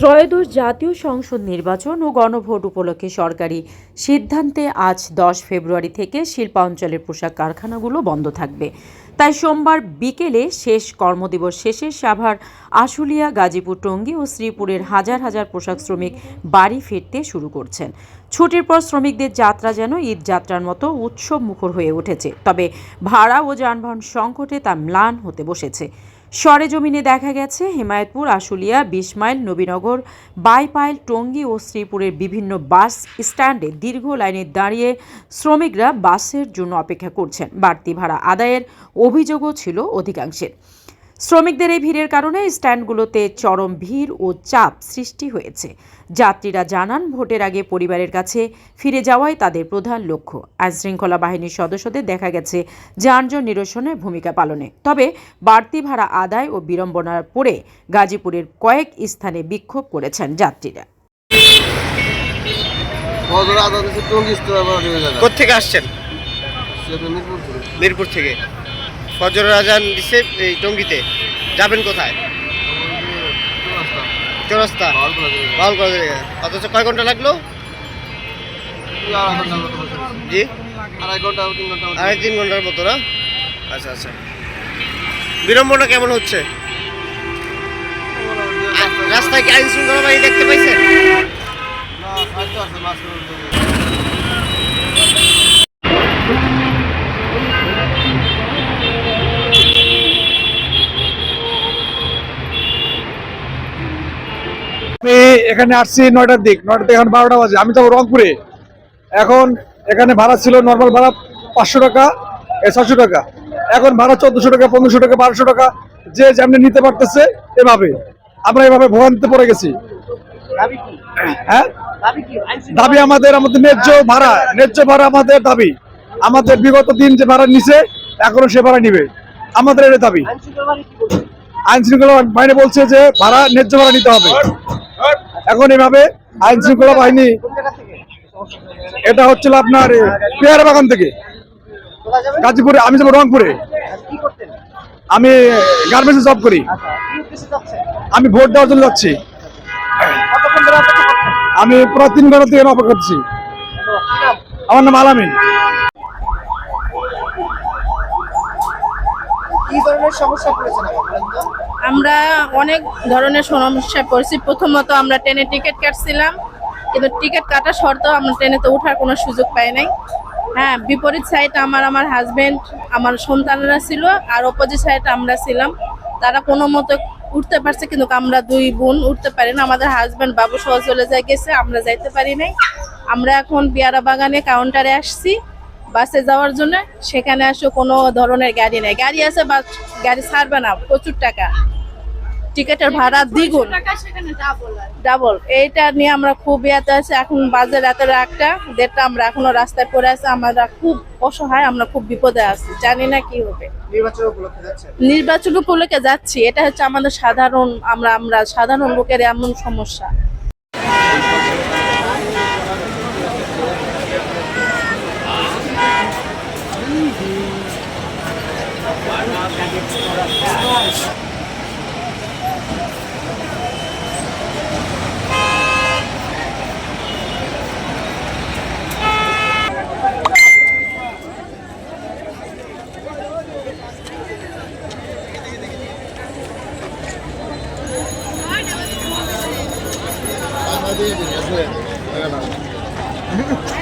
ত্রয়োদশ জাতীয় সংসদ নির্বাচন ও গণভোট উপলক্ষে সরকারি সিদ্ধান্তে আজ দশ ফেব্রুয়ারি থেকে শিল্পাঞ্চলের পোশাক কারখানাগুলো বন্ধ থাকবে। তাই সোমবার বিকেলে শেষ কর্মদিবস শেষে সাভার, আশুলিয়া, গাজীপুর, টঙ্গী ও শ্রীপুরের হাজার হাজার পোশাক শ্রমিক বাড়ি ফিরতে শুরু করছেন। ছুটির পর শ্রমিকদের যাত্রা যেন ঈদ যাত্রার মতো উৎসব মুখর হয়ে উঠেছে। তবে ভাড়া ও যানবাহন সংকটে তা ম্লান হতে বসেছে। সরেজমিনে দেখা গেছে, হিমায়তপুর, আশুলিয়া, বিশ মাইল, নবীনগর, বাইপাইল, টঙ্গী ও শ্রীপুরের বিভিন্ন বাস স্ট্যান্ডে দীর্ঘ লাইনে দাঁড়িয়ে শ্রমিকরা বাসের জন্য অপেক্ষা করছেন। বাড়তি ভাড়া আদায়ের অভিযোগও ছিল অধিকাংশের। শ্রমিকদের এই ভিড়ের কারণে স্ট্যান্ডগুলোতে চরম ভিড় ও চাপ সৃষ্টি হয়েছে। যাত্রীরা জানান ভোটের আগে পরিবারের কাছে ফিরে যাওয়াই তাদের প্রধান লক্ষ্য। আইন শৃঙ্খলা বাহিনীর সদস্যদের দেখা গেছে যানজট নিরসনে ভূমিকা পালনে। তবে বাড়তি ভাড়া আদায় ও বিড়ম্বনার পরে গাজীপুরের কয়েক স্থানে বিক্ষোভ করেছেন যাত্রীরা। কোথেকে আসছেন? মিরপুর থেকে। ফজর রাজান দিছে এই টঙ্গিতে। যাবেন কোথায়? রাস্তা, চৌরাস্তা। বাউল করে অথচ কয় ঘণ্টা লাগল। জি? আড়াই আড়াই তিন ঘণ্টার মতো না? আচ্ছা আচ্ছা। বিড়ম্বনা কেমন হচ্ছে? রাস্তায় কি আইন শৃঙ্খলা বাহিনী দেখতে পাইছেন? এখানে আসছি নয়টার দিক নয়টার থেকে এখন বারোটা বাজে। আমি যাব রংপুরে। এখন এখানে ভাড়া ছিল নর্মাল ভাড়া পাঁচশো টাকা ছশো টাকা। এখন ভাড়া চোদ্দশো টাকা পনেরোশো টাকা বারোশো টাকা যে যেমনি নিতে পারতেছে এভাবে। আমরা এভাবে ভোগান্তিতে পড়ে গেছি। হ্যাঁ? দাবি আমাদের আমাদের ন্যায্য ভাড়া ন্যায্য ভাড়া আমাদের দাবি। আমাদের বিগত দিন যে ভাড়া নিছে এখনও সে ভাড়া নিবে। আমাদের এটা দাবি। আইন শৃঙ্খলা বাহিনী বলছে যে ভাড়া ন্যায্য ভাড়া নিতে হবে। এখন এভাবে আইন শৃঙ্খলা বাহিনী, এটা হচ্ছিল আপনার পেয়ারা বাগান থেকে। গাজীপুরে, আমি যাব রংপুরে। আমি গার্মেন্টসে জব করি। আমি ভোট দেওয়ার জন্য যাচ্ছি। আমি পুরো তিন ঘণ্টা থেকে অপেক্ষা করছি। আমার নাম আলামিন। আমরা অনেক ধরনের সমস্যায় পড়েছি। প্রথমত আমরা ট্রেনে টিকিট কাটছিলাম, কিন্তু টিকিট কাটা সত্ত্বেও আমরা ট্রেনেতে ওঠার কোনো সুযোগ পাই নাই। হ্যাঁ বিপরীত সাইড আমার আমার হাজব্যান্ড আমার সন্তানরা ছিল, আর অপোজিট সাইড আমরা ছিলাম। তারা কোনো মতো উঠতে পারছে, কিন্তু আমরা দুই বোন উঠতে পারি না। আমাদের হাজব্যান্ড বাবু সহ চলে যায় গেছে, আমরা যাইতে পারি নাই। আমরা এখন পেয়ারা বাগানে কাউন্টারে আসছি। বাসে যাওয়ার জন্য সেখানে আসো কোনো ধরনের গাড়ি নেই। গাড়ি আছে বাস গাড়ি ছাড়বে না প্রচুর টাকা। টিকেটের ভাড়া দ্বিগুণ। ডাবল এইটা নিয়ে আমরা খুব ইয়াতে আছি। এখন বাজে রাতের একটা দেড়টা আমরা এখনও রাস্তায় পড়ে আছি। আমরা খুব অসহায় আমরা খুব বিপদে আছি। জানি না কি হবে। নির্বাচন উপলক্ষে যাচ্ছি। এটা হচ্ছে আমাদের সাধারণ আমরা আমরা সাধারণ লোকের এমন সমস্যা। 这一点に集められ。